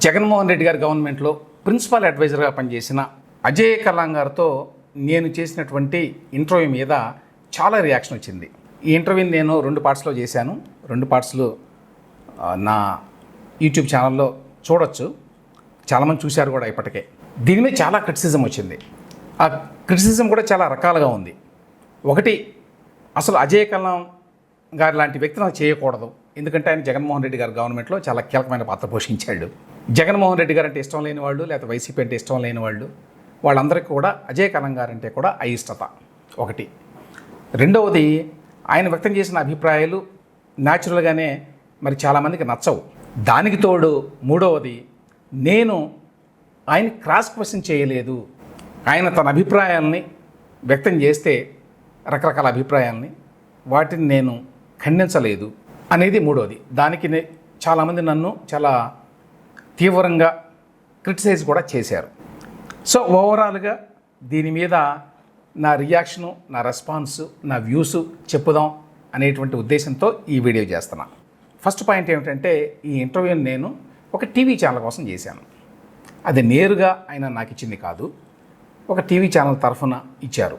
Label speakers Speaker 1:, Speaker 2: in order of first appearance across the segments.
Speaker 1: జగన్మోహన్ రెడ్డి గారి గవర్నమెంట్లో ప్రిన్సిపల్ అడ్వైజర్గా పనిచేసిన అజయ్ కలాం గారితో నేను చేసినటువంటి ఇంటర్వ్యూ మీద చాలా రియాక్షన్ వచ్చింది. ఈ ఇంటర్వ్యూని నేను రెండు పార్ట్స్లో చేశాను. రెండు పార్ట్స్లో నా యూట్యూబ్ ఛానల్లో చూడొచ్చు. చాలామంది చూశారు కూడా ఇప్పటికే. దీని మీద చాలా క్రిటిసిజం వచ్చింది. ఆ క్రిటిసిజం కూడా చాలా రకాలుగా ఉంది. ఒకటి అసలు అజయ్ కలాం గారి లాంటి వ్యక్తిని నాకు చేయకూడదు. ఎందుకంటే ఆయన జగన్మోహన్ రెడ్డి గారి గవర్నమెంట్లో చాలా కీలకమైన పాత్ర పోషించాడు. జగన్మోహన్ రెడ్డి గారు అంటే ఇష్టం లేని వాళ్ళు లేకపోతే వైసీపీ అంటే ఇష్టం లేని వాళ్ళు వాళ్ళందరికీ కూడా అజయ్ కలాం గారంటే అంటే కూడా అయిష్టత ఒకటి. రెండవది ఆయన వ్యక్తం చేసిన అభిప్రాయాలు న్యాచురల్గానే మరి చాలామందికి నచ్చవు. దానికి తోడు మూడవది నేను ఆయన క్రాస్ క్వశ్చన్ చేయలేదు. ఆయన తన అభిప్రాయాల్ని వ్యక్తం చేస్తే రకరకాల అభిప్రాయాల్ని వాటిని నేను ఖండించలేదు అనేది మూడవది. దానికి చాలామంది నన్ను చాలా తీవ్రంగా క్రిటిసైజ్ కూడా చేశారు. సో ఓవరాల్గా దీని మీద నా రియాక్షను నా రెస్పాన్స్ నా వ్యూస్ చెప్పుదాం అనేటువంటి ఉద్దేశంతో ఈ వీడియో చేస్తున్నా. ఫస్ట్ పాయింట్ ఏమిటంటే ఈ ఇంటర్వ్యూని నేను ఒక టీవీ ఛానల్ కోసం చేశాను. అది నేరుగా ఆయన నాకు ఇచ్చింది కాదు ఒక టీవీ ఛానల్ తరఫున ఇచ్చారు.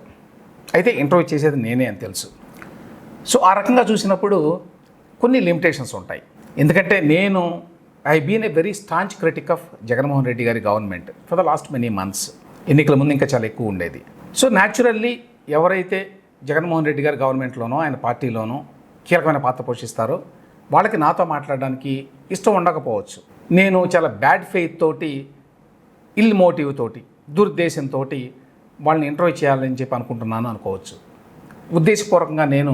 Speaker 1: అయితే ఇంటర్వ్యూ చేసేది నేనే అని తెలుసు. సో ఆ రకంగా చూసినప్పుడు కొన్ని లిమిటేషన్స్ ఉంటాయి. ఎందుకంటే నేను I been a very staunch critic of Jaganmohan Reddy గారి government for the last many months. ఎన్నికల ముందు ఇంకా చాలా ఎక్కువ ఉండేది. సో న్యాచురల్లీ ఎవరైతే జగన్మోహన్ రెడ్డి గారి గవర్నమెంట్లోనో ఆయన పార్టీలోనో కీలకమైన పాత్ర పోషిస్తారో వాళ్ళకి నాతో మాట్లాడడానికి ఇష్టం ఉండకపోవచ్చు. నేను చాలా బ్యాడ్ ఫెయిత్ తోటి ఇల్ మోటివ్ తోటి దురుద్దేశంతో వాళ్ళని ఇంటర్వ్యూ చేయాలని చెప్పి అనుకుంటున్నాను అనుకోవచ్చు. ఉద్దేశపూర్వకంగా నేను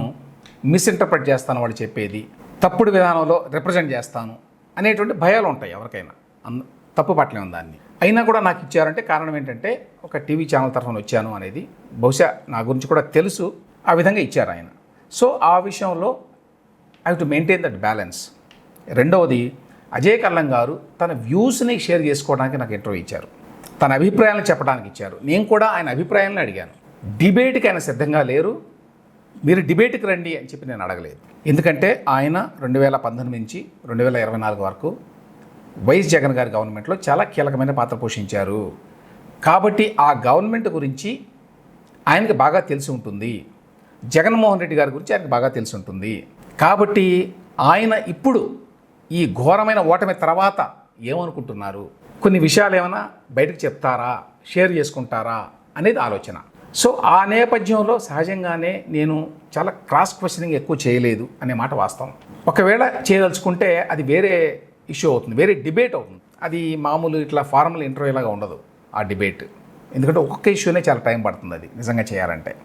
Speaker 1: మిస్ఇంటర్ప్రెట్ చేస్తాను వాళ్ళు చెప్పేది. తప్పుడు విధానంలో రిప్రజెంట్ చేస్తాను. అనేటువంటి భయాలు ఉంటాయి ఎవరికైనా. అంద తప్పు పట్టలేము దాన్ని. అయినా కూడా నాకు ఇచ్చారంటే కారణం ఏంటంటే ఒక టీవీ ఛానల్ తరఫున వచ్చాను అనేది బహుశా నా గురించి కూడా తెలుసు. ఆ విధంగా ఇచ్చారు ఆయన. సో ఆ విషయంలో I to maintain that balance రెండవది అజయ్ కల్లం గారు తన వ్యూస్ని షేర్ చేసుకోవడానికి నాకు ఇంటర్వ్యూ ఇచ్చారు. తన అభిప్రాయాలను చెప్పడానికి ఇచ్చారు. నేను కూడా ఆయన అభిప్రాయాలను అడిగాను. డిబేట్కి ఆయన సిద్ధంగా లేరు. మీరు డిబేట్కి రండి అని చెప్పి నేను అడగలేదు. ఎందుకంటే ఆయన రెండు వేల పంతొమ్మిది నుంచి రెండు వేల ఇరవై నాలుగు వరకు వైఎస్ జగన్ గారి గవర్నమెంట్లో చాలా కీలకమైన పాత్ర పోషించారు. కాబట్టి ఆ గవర్నమెంట్ గురించి ఆయనకి బాగా తెలిసి ఉంటుంది. జగన్మోహన్ రెడ్డి గారి గురించి ఆయనకు బాగా తెలిసి ఉంటుంది. కాబట్టి ఆయన ఇప్పుడు ఈ ఘోరమైన ఓటమి తర్వాత ఏమనుకుంటున్నారు? కొన్ని విషయాలు ఏమైనా బయటకు చెప్తారా? షేర్ చేసుకుంటారా? అనేది ఆలోచన. సో ఆ నేపథ్యంలో సహజంగానే నేను చాలా క్రాస్ క్వశ్చనింగ్ ఎక్కువ చేయలేదు అనే మాట వాస్తవం. ఒకవేళ చేయదలుచుకుంటే అది వేరే ఇష్యూ అవుతుంది వేరే డిబేట్ అవుతుంది. అది మామూలు ఇట్లా ఫార్మల్ ఇంటర్వ్యూ లాగా ఉండదు ఆ డిబేట్. ఎందుకంటే ఒక్కొక్క ఇష్యూనే చాలా టైం పడుతుంది అది నిజంగా చేయాలంటే.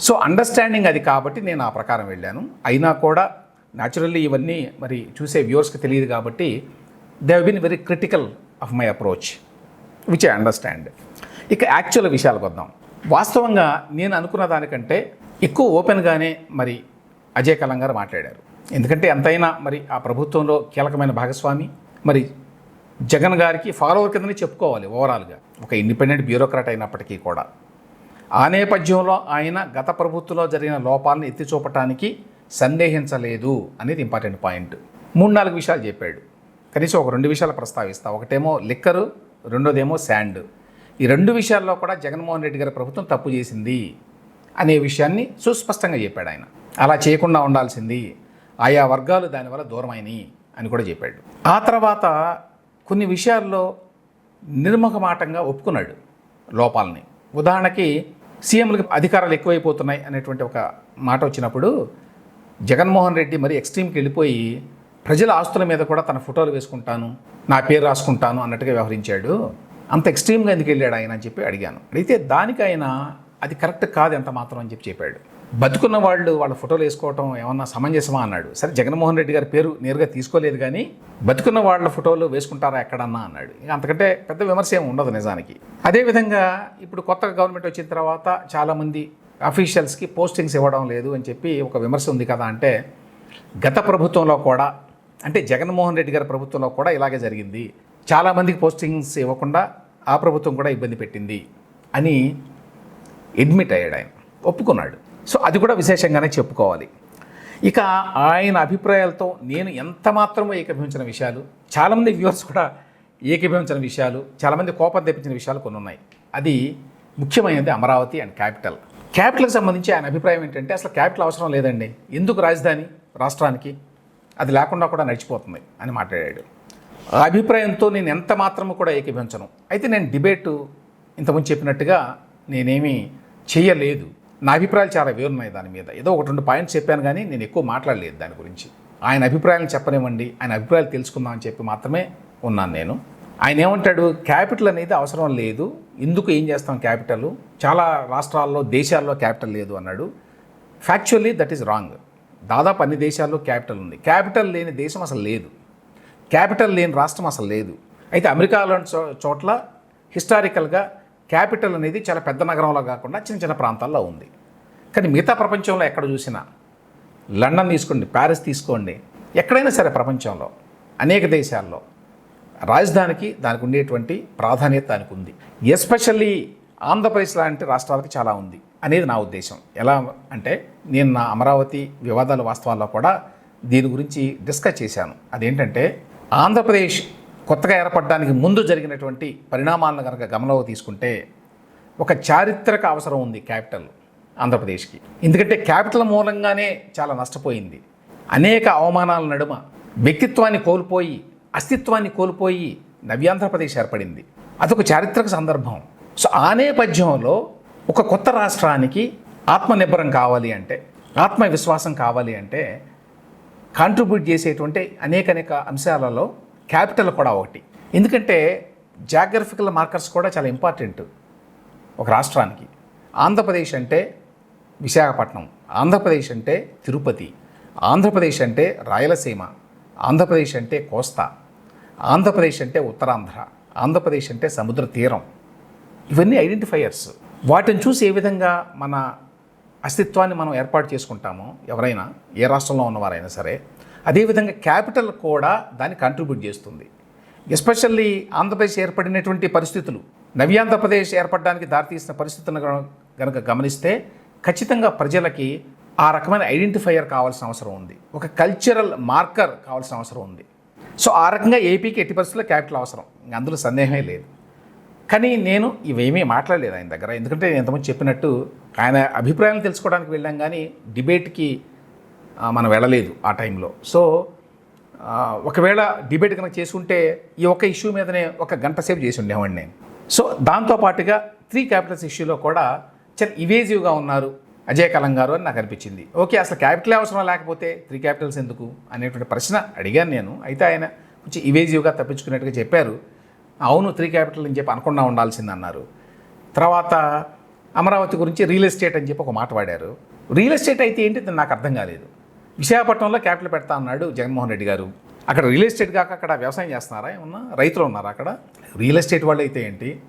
Speaker 1: సో అండర్స్టాండింగ్ అది కాబట్టి నేను ఆ ప్రకారం వెళ్ళాను. అయినా కూడా న్యాచురల్లీ ఇవన్నీ మరి చూసే వ్యూవర్స్కి తెలియదు కాబట్టి they have been very critical of my approach which I understand. ఇక యాక్చువల్ విషయాలకు వద్దాం. వాస్తవంగా నేను అనుకున్న దానికంటే ఎక్కువ ఓపెన్గానే మరి అజయ్ కలాం గారు మాట్లాడారు. ఎందుకంటే ఎంతైనా మరి ఆ ప్రభుత్వంలో కీలకమైన భాగస్వామి మరి జగన్ గారికి ఫాలోవర్ కిందనే చెప్పుకోవాలి ఓవరాల్గా. ఒక ఇండిపెండెంట్ బ్యూరోక్రాట్ అయినప్పటికీ కూడా. ఆ నేపథ్యంలో ఆయన గత ప్రభుత్వంలో జరిగిన లోపాలను ఎత్తి చూపటానికి సందేహించలేదు అనేది ఇంపార్టెంట్ పాయింట్. మూడు నాలుగు విషయాలు చెప్పాడు. కనీసం ఒక రెండు విషయాలు ప్రస్తావిస్తా. ఒకటేమో లిక్కరు రెండోదేమో శాండ్. ఈ రెండు విషయాల్లో కూడా జగన్మోహన్ రెడ్డి గారి ప్రభుత్వం తప్పు చేసింది అనే విషయాన్ని సుస్పష్టంగా చెప్పాడు ఆయన. అలా చేయకుండా ఉండాల్సింది ఆయా వర్గాలు దానివల్ల దూరమైనవి అని కూడా చెప్పాడు. ఆ తర్వాత కొన్ని విషయాల్లో నిర్ముఖమాటంగా ఒప్పుకున్నాడు లోపాలని. ఉదాహరణకి సీఎంలకు అధికారాలు ఎక్కువైపోతున్నాయి అనేటువంటి ఒక మాట వచ్చినప్పుడు జగన్మోహన్ రెడ్డి మరి ఎక్స్ట్రీమ్కి వెళ్ళిపోయి ప్రజల ఆస్తుల మీద కూడా తన ఫోటోలు వేసుకుంటాను నా పేరు రాసుకుంటాను అన్నట్టుగా వ్యవహరించాడు. అంత ఎక్స్ట్రీమ్గా ఎందుకు వెళ్ళాడు ఆయన అని చెప్పి అడిగాను. అడిగితే దానికి ఆయన అది కరెక్ట్ కాదు ఎంత మాత్రం అని చెప్పి చెప్పాడు. బతుకున్న వాళ్ళు వాళ్ళ ఫోటోలు వేసుకోవటం ఏమన్నా సమంజసమా అన్నాడు. సరే జగన్మోహన్ రెడ్డి గారి పేరు నేరుగా తీసుకోలేదు కానీ బతుకున్న వాళ్ళ ఫోటోలు వేసుకుంటారా ఎక్కడన్నా అన్నాడు. ఇంకా అంతకంటే పెద్ద విమర్శ ఏమి ఉండదు నిజానికి. అదేవిధంగా ఇప్పుడు కొత్త గవర్నమెంట్ వచ్చిన తర్వాత చాలామంది అఫీషియల్స్కి పోస్టింగ్స్ ఇవ్వడం లేదు అని చెప్పి ఒక విమర్శ ఉంది కదా అంటే గత ప్రభుత్వంలో కూడా అంటే జగన్మోహన్ రెడ్డి గారి ప్రభుత్వంలో కూడా ఇలాగే జరిగింది. చాలామందికి పోస్టింగ్స్ ఇవ్వకుండా ఆ ప్రభుత్వం కూడా ఇబ్బంది పెట్టింది అని అడ్మిట్ అయ్యాడు ఆయన. ఒప్పుకున్నాడు. సో అది కూడా విశేషంగానే చెప్పుకోవాలి. ఇక ఆయన అభిప్రాయాలతో నేను ఎంత మాత్రమో ఏకీభవించిన విషయాలు చాలామంది వ్యూవర్స్ కూడా ఏకీభవించిన విషయాలు చాలామంది కోపం తెప్పించిన విషయాలు కొన్ని ఉన్నాయి. అది ముఖ్యమైనది అమరావతి అండ్ క్యాపిటల్ క్యాపిటల్కి సంబంధించి ఆయన అభిప్రాయం ఏంటంటే అసలు క్యాపిటల్ అవసరం లేదండి. ఎందుకు రాజధాని? రాష్ట్రానికి. అది లేకుండా కూడా నడిచిపోతుంది అని మాట్లాడాడు. అభిప్రాయంతో నేను ఎంత మాత్రము కూడా ఏకీభించను అయితే నేను డిబేటు ఇంతకుముందు చెప్పినట్టుగా నేనేమి చేయలేదు నా అభిప్రాయాలు చాలా వేరున్నాయి దాని మీద. ఏదో ఒక రెండు పాయింట్స్ చెప్పాను కానీ నేను ఎక్కువ మాట్లాడలేదు దాని గురించి. ఆయన అభిప్రాయాలను చెప్పనివ్వండి ఆయన అభిప్రాయాలు తెలుసుకుందామని చెప్పి మాత్రమే ఉన్నాను నేను. ఆయన ఏమంటాడు క్యాపిటల్ అనేది అవసరం లేదు. ఎందుకు ఏం చేస్తాం క్యాపిటల్? చాలా రాష్ట్రాల్లో దేశాల్లో క్యాపిటల్ లేదు అన్నాడు. ఫ్యాక్చువల్లీ దట్ ఈస్ రాంగ్ దాదాపు అన్ని దేశాల్లో క్యాపిటల్ ఉంది. క్యాపిటల్ లేని దేశం అసలు లేదు. క్యాపిటల్ లేని రాష్ట్రం అసలు లేదు. అయితే అమెరికా లాంటి చో- చోట్ల హిస్టారికల్గా క్యాపిటల్ అనేది చాలా పెద్ద నగరంలో కాకుండా చిన్న చిన్న ప్రాంతాల్లో ఉంది. కానీ మిగతా ప్రపంచంలో ఎక్కడ చూసినా లండన్ తీసుకోండి ప్యారిస్ తీసుకోండి ఎక్కడైనా సరే ప్రపంచంలో అనేక దేశాల్లో రాజధానికి దానికి ఉండేటువంటి ప్రాధాన్యత దానికి ఉంది. ఎస్పెషల్లీ ఆంధ్రప్రదేశ్ లాంటి రాష్ట్రాలకు చాలా ఉంది అనేది నా ఉద్దేశం. ఎలా అంటే నేను నా అమరావతి వివాదాల వాస్తవాల్లో కూడా దీని గురించి డిస్కస్ చేశాను. అదేంటంటే ఆంధ్రప్రదేశ్ కొత్తగా ఏర్పడడానికి ముందు జరిగినటువంటి పరిణామాలను కనుక గమనంలో తీసుకుంటే ఒక చారిత్రక అవసరం ఉంది క్యాపిటల్ ఆంధ్రప్రదేశ్కి. ఎందుకంటే క్యాపిటల్ మూలంగానే చాలా నష్టపోయింది. అనేక అవమానాల నడుమ వ్యక్తిత్వాన్ని కోల్పోయి అస్తిత్వాన్ని కోల్పోయి నవ్యాంధ్రప్రదేశ్ ఏర్పడింది. అదొక చారిత్రక సందర్భం. సో ఆ నేపథ్యంలో ఒక కొత్త రాష్ట్రానికి ఆత్మనిర్భరం కావాలి అంటే ఆత్మవిశ్వాసం కావాలి అంటే కాంట్రిబ్యూట్ చేసేటువంటి అనేక అనేక అంశాలలో క్యాపిటల్ కూడా ఒకటి. ఎందుకంటే జాగ్రఫికల్ మార్కర్స్ కూడా చాలా ఇంపార్టెంట్ ఒక రాష్ట్రానికి. ఆంధ్రప్రదేశ్ అంటే విశాఖపట్నం ఆంధ్రప్రదేశ్ అంటే తిరుపతి ఆంధ్రప్రదేశ్ అంటే రాయలసీమ ఆంధ్రప్రదేశ్ అంటే కోస్తా ఆంధ్రప్రదేశ్ అంటే ఉత్తరాంధ్ర ఆంధ్రప్రదేశ్ అంటే సముద్ర తీరం. ఇవన్నీ ఐడెంటిఫైయర్స్. వాటిని చూసి ఏ విధంగా మన అస్తిత్వాన్ని మనం ఏర్పాటు చేసుకుంటామో ఎవరైనా ఏ రాష్ట్రంలో ఉన్నవారైనా సరే అదేవిధంగా క్యాపిటల్ కూడా దాన్ని కంట్రిబ్యూట్ చేస్తుంది. ఎస్పెషల్లీ ఆంధ్రప్రదేశ్ ఏర్పడినటువంటి పరిస్థితులు నవ్యాంధ్రప్రదేశ్ ఏర్పడడానికి దారితీసిన పరిస్థితులను కనుక గమనిస్తే ఖచ్చితంగా ప్రజలకి ఆ రకమైన ఐడెంటిఫైయర్ కావాల్సిన అవసరం ఉంది. ఒక కల్చరల్ మార్కర్ కావాల్సిన అవసరం ఉంది. సో ఆ రకంగా ఏపీకి ఎట్టి పరిస్థితుల్లో క్యాపిటల్ అవసరం. అందులో సందేహమే లేదు. కానీ నేను ఇవేమీ మాట్లాడలేదు ఆయన దగ్గర. ఎందుకంటే నేను ఎంతమంది చెప్పినట్టు ఆయన అభిప్రాయాలు తెలుసుకోవడానికి వెళ్ళాం కానీ డిబేట్కి మనం వెళ్ళలేదు ఆ టైంలో. సో ఒకవేళ డిబేట్ కనుక చేసుకుంటే ఈ ఒక్క ఇష్యూ మీదనే ఒక గంట సేపు చేసి ఉండేవాడిని నేను. సో దాంతోపాటుగా త్రీ క్యాపిటల్స్ ఇష్యూలో కూడా చాలా ఇవేజివ్గా ఉన్నారు అజయ్ కలం గారు అని నాకు అనిపించింది. ఓకే అసలు క్యాపిటల్ అవసరం లేకపోతే త్రీ క్యాపిటల్స్ ఎందుకు అనేటువంటి ప్రశ్న అడిగాను నేను. అయితే ఆయన కొంచెం ఇవేజివ్గా తప్పించుకున్నట్టుగా చెప్పారు. అవును త్రీ క్యాపిటల్ అని చెప్పి అనకుండా ఉండాల్సింది అన్నారు. తర్వాత అమరావతి గురించి రియల్ ఎస్టేట్ అని చెప్పి ఒక మాట వాడారు. రియల్ ఎస్టేట్ అయితే ఏంటి? అది నాకు అర్థం కాలేదు. విశాఖపట్నంలో క్యాపిటల్ పెడతా అన్నాడు జగన్మోహన్ రెడ్డి గారు. అక్కడ రియల్ ఎస్టేట్ కాక అక్కడ వ్యవసాయం చేస్తున్నారా? ఏమన్నా? రైతులు ఉన్నారా అక్కడ? రియల్ ఎస్టేట్ వాళ్ళు అయితే ఏంటి?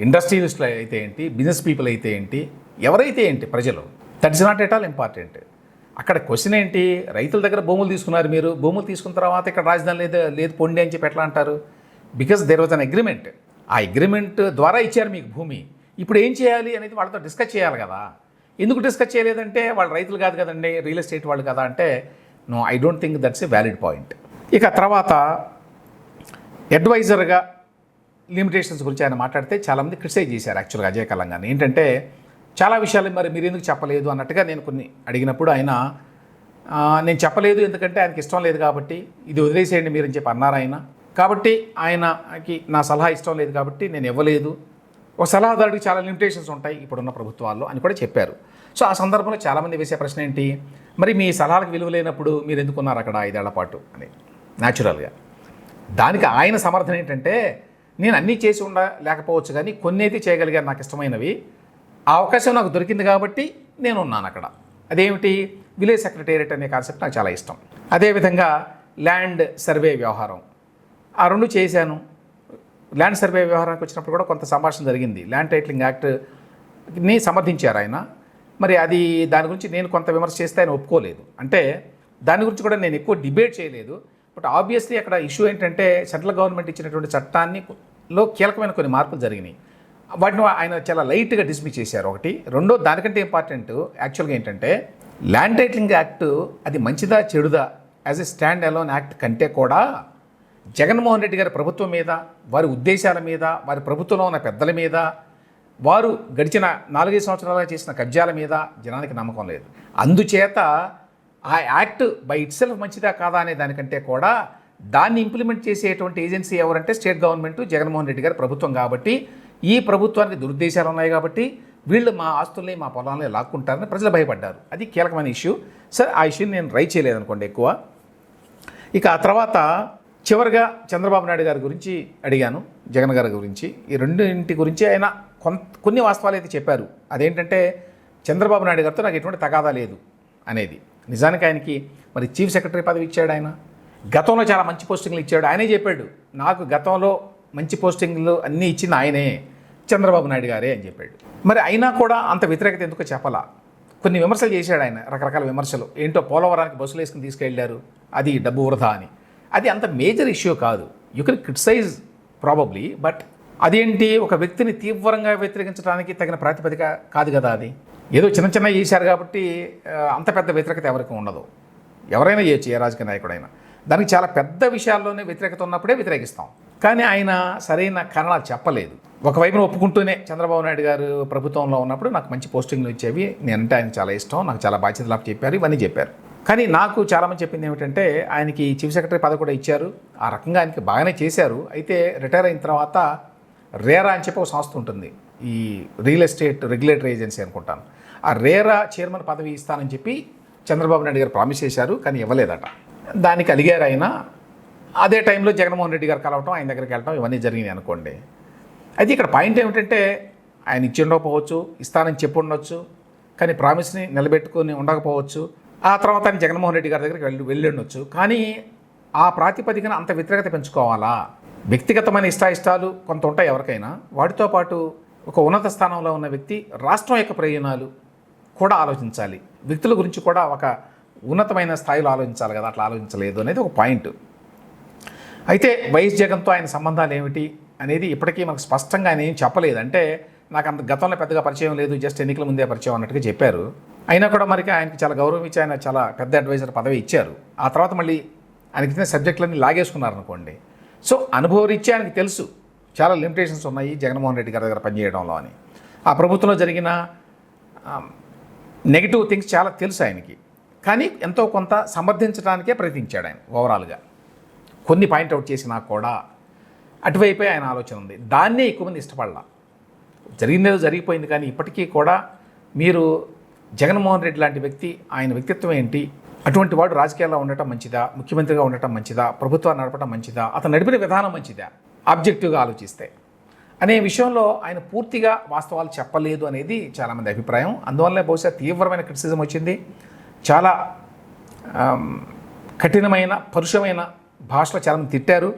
Speaker 1: ఇండస్ట్రియలిస్టులు అయితే ఏంటి? బిజినెస్ పీపుల్ అయితే ఏంటి? ఎవరైతే ఏంటి? ప్రజలు. That is not at all important అక్కడ క్వశ్చన్ ఏంటి? రైతుల దగ్గర భూములు తీసుకున్నారు మీరు. భూములు తీసుకున్న తర్వాత ఇక్కడ రాజధాని లేదు లేదు పొండి అని చెప్పి ఎట్లా అంటారు? Because there was an agreement ఆ అగ్రిమెంట్ ద్వారా ఇచ్చారు మీకు భూమి. ఇప్పుడు ఏం చేయాలి అనేది వాళ్ళతో డిస్కస్ చేయాలి కదా. ఎందుకు డిస్కస్ చేయలేదంటే వాళ్ళు రైతులు కాదు కదండి రియల్ ఎస్టేట్ వాళ్ళు కదా అంటే no I don't think that's a valid point ఇక తర్వాత అడ్వైజర్గా లిమిటేషన్స్ గురించి ఆయన మాట్లాడితే చాలామంది క్రిటిసైజ్ చేశారు యాక్చువల్గా అజయ్ కలంగాని ఏంటంటే చాలా విషయాలు మరి మీరు ఎందుకు చెప్పలేదు? అన్నట్టుగా నేను కొన్ని అడిగినప్పుడు ఆయన నేను చెప్పలేదు ఎందుకంటే ఆయనకి ఇష్టం లేదు కాబట్టి ఇది వదిలేసేయండి మీరు చెప్పి అన్నారు ఆయన. కాబట్టి ఆయనకి నా సలహా ఇష్టం లేదు కాబట్టి నేను ఇవ్వలేదు. ఒక సలహాదారుడికి చాలా లిమిటేషన్స్ ఉంటాయి ఇప్పుడున్న ప్రభుత్వాల్లో అని కూడా చెప్పారు. సో ఆ సందర్భంలో చాలామంది వేసే ప్రశ్న ఏంటి? మరి మీ సలహాలకు విలువ లేనప్పుడు మీరు ఎందుకున్నారు అక్కడ ఐదేళ్ళ పాటు అని. న్యాచురల్గా దానికి ఆయన సమర్థన ఏంటంటే నేను అన్నీ చేసి ఉండ లేకపోవచ్చు కానీ కొన్ని అయితే చేయగలిగాను నాకు ఇష్టమైనవి. ఆ అవకాశం నాకు దొరికింది కాబట్టి నేను ఉన్నాను అక్కడ. అదేమిటి? విలేజ్ సెక్రటేరియట్ అనే కాన్సెప్ట్ నాకు చాలా ఇష్టం. అదేవిధంగా ల్యాండ్ సర్వే వ్యవహారం. ఆ రెండు చేశాను. ల్యాండ్ సర్వే వ్యవహారానికి వచ్చినప్పుడు కూడా కొంత సంభాషణ జరిగింది. ల్యాండ్ టైటిలింగ్ యాక్ట్ని సమర్థించారు ఆయన. మరి అది దాని గురించి నేను కొంత విమర్శ చేస్తే ఆయన ఒప్పుకోలేదు. అంటే దాని గురించి కూడా నేను ఎక్కువ డిబేట్ చేయలేదు. బట్ ఆబ్వియస్లీ అక్కడ ఇష్యూ ఏంటంటే సెంట్రల్ గవర్నమెంట్ ఇచ్చినటువంటి చట్టాన్ని లో కీలకమైన కొన్ని మార్పులు జరిగినాయి. వాటిని ఆయన చాలా లైట్గా డిస్మిస్ చేశారు ఒకటి. రెండో దానికంటే ఇంపార్టెంట్ యాక్చువల్గా ఏంటంటే ల్యాండ్ టైటిలింగ్ యాక్ట్ అది మంచిదా చెడుదా as a stand alone act కంటే కూడా జగన్మోహన్ రెడ్డి గారి ప్రభుత్వం మీద వారి ఉద్దేశాల మీద వారి ప్రభుత్వంలో ఉన్న పెద్దల మీద వారు గడిచిన నాలుగైదు సంవత్సరాలుగా చేసిన కబ్జాల మీద జనానికి నమ్మకం లేదు. అందుచేత ఆ యాక్ట్ బై ఇట్ సెల్ఫ్ మంచిదా కాదా అనే దానికంటే కూడా దాన్ని ఇంప్లిమెంట్ చేసేటువంటి ఏజెన్సీ ఎవరంటే స్టేట్ గవర్నమెంట్ జగన్మోహన్ రెడ్డి గారి ప్రభుత్వం కాబట్టి ఈ ప్రభుత్వానికి దురుద్దేశాలు ఉన్నాయి కాబట్టి వీళ్ళు మా ఆస్తుల్ని మా పొలాలని లాక్కుంటారని ప్రజలు భయపడ్డారు. అది కీలకమైన ఇష్యూ. సరే ఆ ఇష్యూని నేను రై చేయలేదనుకోండి ఎక్కువ. ఇక ఆ తర్వాత చివరిగా చంద్రబాబు నాయుడు గారి గురించి అడిగాను జగన్ గారి గురించి. ఈ రెండింటి గురించి ఆయన కొంత కొన్ని వాస్తవాలు అయితే చెప్పారు. అదేంటంటే చంద్రబాబు నాయుడు గారితో నాకు ఎటువంటి తగాదా లేదు అనేది. నిజానికి ఆయనకి మరి చీఫ్ సెక్రటరీ పదవి ఇచ్చాడు ఆయన. గతంలో చాలా మంచి పోస్టింగ్లు ఇచ్చాడు. ఆయనే చెప్పాడు నాకు గతంలో మంచి పోస్టింగ్లు అన్నీ ఇచ్చింది ఆయనే చంద్రబాబు నాయుడు గారే అని చెప్పాడు. మరి అయినా కూడా అంత వ్యతిరేకత ఎందుకు చెప్పాలా? కొన్ని విమర్శలు చేశాడు ఆయన రకరకాల విమర్శలు. ఏంటో పోలవరానికి బస్సులు వేసుకుని తీసుకెళ్ళారు అది డబ్బు వృధా అని. అది అంత మేజర్ ఇష్యూ కాదు. You can criticise probably but అదేంటి? ఒక వ్యక్తిని తీవ్రంగా వ్యతిరేకించడానికి తగిన ప్రాతిపదిక కాదు కదా అది. ఏదో చిన్న చిన్న చేశారు కాబట్టి అంత పెద్ద వ్యతిరేకత ఎవరికి ఉండదు. ఎవరైనా చేయొచ్చు ఏ రాజకీయ నాయకుడైనా. దానికి చాలా పెద్ద విషయాల్లోనే వ్యతిరేకత ఉన్నప్పుడే వ్యతిరేకిస్తాం. కానీ ఆయన సరైన కారణాలు చెప్పలేదు. ఒకవైపున ఒప్పుకుంటూనే చంద్రబాబు నాయుడు గారు ప్రభుత్వంలో ఉన్నప్పుడు నాకు మంచి పోస్టింగ్లు ఇచ్చేవి. నేనంటే ఆయన చాలా ఇష్టం నాకు చాలా బాధ్యతలు చెప్పారు ఇవన్నీ చెప్పారు. కానీ నాకు చాలామంది చెప్పింది ఏమిటంటే ఆయనకి చీఫ్ సెక్రటరీ పదవి కూడా ఇచ్చారు. ఆ రకంగా ఆయనకి బాగానే చేశారు. అయితే రిటైర్ అయిన తర్వాత రేరా అని చెప్పి ఒక సంస్థ ఉంటుంది. ఈ రియల్ ఎస్టేట్ రెగ్యులేటరీ ఏజెన్సీ అనుకుంటాను. ఆ రేరా చైర్మన్ పదవి ఇస్తానని చెప్పి చంద్రబాబు నాయుడు గారు ప్రామిస్ చేశారు కానీ ఇవ్వలేదట. దానికి అలిగారు ఆయన. అదే టైంలో జగన్మోహన్ రెడ్డి గారు కలవటం ఆయన దగ్గరికి వెళ్ళటం ఇవన్నీ జరిగినాయి అనుకోండి. అయితే ఇక్కడ పాయింట్ ఏమిటంటే ఆయన ఇచ్చి ఉండకపోవచ్చు ఇస్తానని చెప్పి ఉండొచ్చు కానీ ప్రామిస్ని నిలబెట్టుకొని ఉండకపోవచ్చు ఆ తర్వాత ఆయన జగన్మోహన్ రెడ్డి గారి దగ్గరికి వెళ్ళి వెళ్ళిండొచ్చు కానీ ఆ ప్రాతిపదికన అంత వ్యతిరేకత పెంచుకోవాలా? వ్యక్తిగతమైన ఇష్టాయిష్టాలు కొంత ఉంటాయి ఎవరికైనా. వాటితో పాటు ఒక ఉన్నత స్థానంలో ఉన్న వ్యక్తి రాష్ట్రం యొక్క ప్రయోజనాలు కూడా ఆలోచించాలి. వ్యక్తుల గురించి కూడా ఒక ఉన్నతమైన స్థాయిలో ఆలోచించాలి కదా అట్లా ఆలోచించలేదు అనేది ఒక పాయింట్. అయితే వైఎస్ జగన్తో ఆయన సంబంధాలు ఏమిటి అనేది ఇప్పటికీ మనకు స్పష్టంగా ఆయన ఏం చెప్పలేదు. అంటే నాకు అంత గతంలో పెద్దగా పరిచయం లేదు జస్ట్ ఎన్నికల ముందే పరిచయం అన్నట్టుగా చెప్పారు. అయినా కూడా మరికి ఆయనకి చాలా గౌరవం ఇచ్చి ఆయన చాలా పెద్ద అడ్వైజర్ పదవి ఇచ్చారు. ఆ తర్వాత మళ్ళీ ఆయనకి ఇచ్చిన సబ్జెక్టులన్నీ లాగేసుకున్నారు అనుకోండి సో అనుభవరీత్యా ఆయనకి తెలుసు. చాలా లిమిటేషన్స్ ఉన్నాయి జగన్మోహన్ రెడ్డి గారి దగ్గర పనిచేయడంలో అని. ఆ ప్రభుత్వంలో జరిగిన నెగిటివ్ థింగ్స్ చాలా తెలుసు ఆయనకి. కానీ ఎంతో కొంత సమర్థించడానికే ప్రయత్నించాడు ఆయన ఓవరాల్గా కొన్ని పాయింట్అవుట్ చేసినా కూడా అటువైపే ఆయన ఆలోచన ఉంది. దాన్నే ఎక్కువ మంది ఇష్టపడాల. జరిగిందేదో జరిగిపోయింది కానీ ఇప్పటికీ కూడా మీరు జగన్మోహన్ రెడ్డి లాంటి వ్యక్తి ఆయన వ్యక్తిత్వం ఏంటి? అటువంటి వాడు రాజకీయాల్లో ఉండటం మంచిదా? ముఖ్యమంత్రిగా ఉండటం మంచిదా? ప్రభుత్వాన్ని నడపడం మంచిదా? అతను నడిపిన విధానం మంచిదా? ఆబ్జెక్టివ్గా ఆలోచిస్తే. అనే విషయంలో ఆయన పూర్తిగా వాస్తవాలు చెప్పలేదు అనేది చాలామంది అభిప్రాయం. అందువల్లనే బహుశా తీవ్రమైన క్రిటిసిజం వచ్చింది. చాలా కఠినమైన పరుషమైన భాషలో చాలామంది తిట్టారు.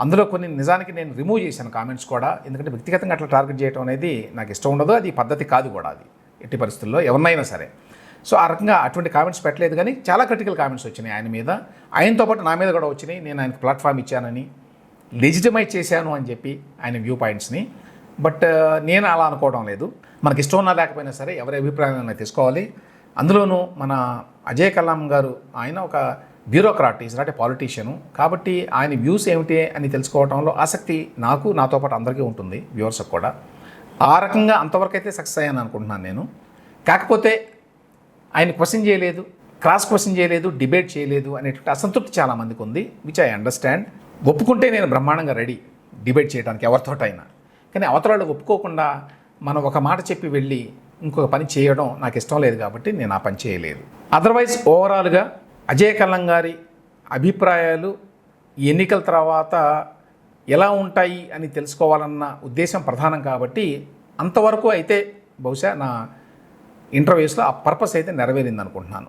Speaker 1: అందులో కొన్ని నిజానికి నేను రిమూవ్ చేశాను కామెంట్స్ కూడా. ఎందుకంటే వ్యక్తిగతంగా అట్లా టార్గెట్ చేయడం అనేది నాకు ఇష్టం ఉండదు. అది పద్ధతి కాదు కూడా అది. ఎట్టి పరిస్థితుల్లో ఎవరినైనా సరే. సో ఆ రకంగా అటువంటి కామెంట్స్ పెట్టలేదు కానీ చాలా క్రిటికల్ కామెంట్స్ వచ్చినాయి ఆయన మీద. ఆయనతో పాటు నా మీద కూడా వచ్చినాయి. నేను ఆయనకు ప్లాట్ఫామ్ ఇచ్చానని లెజిటిమైజ్ చేశాను అని చెప్పి ఆయన వ్యూ పాయింట్స్ని. బట్ నేను అలా అనుకోవడం లేదు. మనకి ఇష్టం ఉన్నా లేకపోయినా సరే ఎవరి అభిప్రాయాన్ని తీసుకోవాలి. అందులోనూ మన అజయ్ కలాం గారు ఆయన ఒక bureaucrat is not a politician కాబట్టి ఆయన వ్యూస్ ఏమిటి అని తెలుసుకోవడంలో ఆసక్తి నాకు నాతో పాటు అందరికీ ఉంటుంది వ్యూవర్స్కి కూడా. ఆ రకంగా అంతవరకు అయితే సక్సెస్ అయ్యాను అనుకుంటున్నాను నేను. కాకపోతే ఆయన క్వశ్చన్ చేయలేదు క్రాస్ క్వశ్చన్ చేయలేదు డిబేట్ చేయలేదు అనేటువంటి అసంతృప్తి చాలా మందికి ఉంది విచ్ ఐ అండర్స్టాండ్ ఒప్పుకుంటే నేను బ్రహ్మాండంగా రెడీ డిబేట్ చేయడానికి ఎవరితోటైనా. కానీ అవతల ఒప్పుకోకుండా మనం ఒక మాట చెప్పి వెళ్ళి ఇంకొక పని చేయడం నాకు ఇష్టం లేదు కాబట్టి నేను ఆ పని చేయలేదు. అదర్వైజ్ ఓవరాల్గా అజయ్ కల్లం గారి అభిప్రాయాలు ఎన్నికల తర్వాత ఎలా ఉంటాయి అని తెలుసుకోవాలన్న ఉద్దేశం ప్రధానం కాబట్టి అంతవరకు అయితే బహుశా నా ఇంటర్వ్యూస్లో ఆ పర్పస్ అయితే నెరవేరింది అనుకుంటున్నాను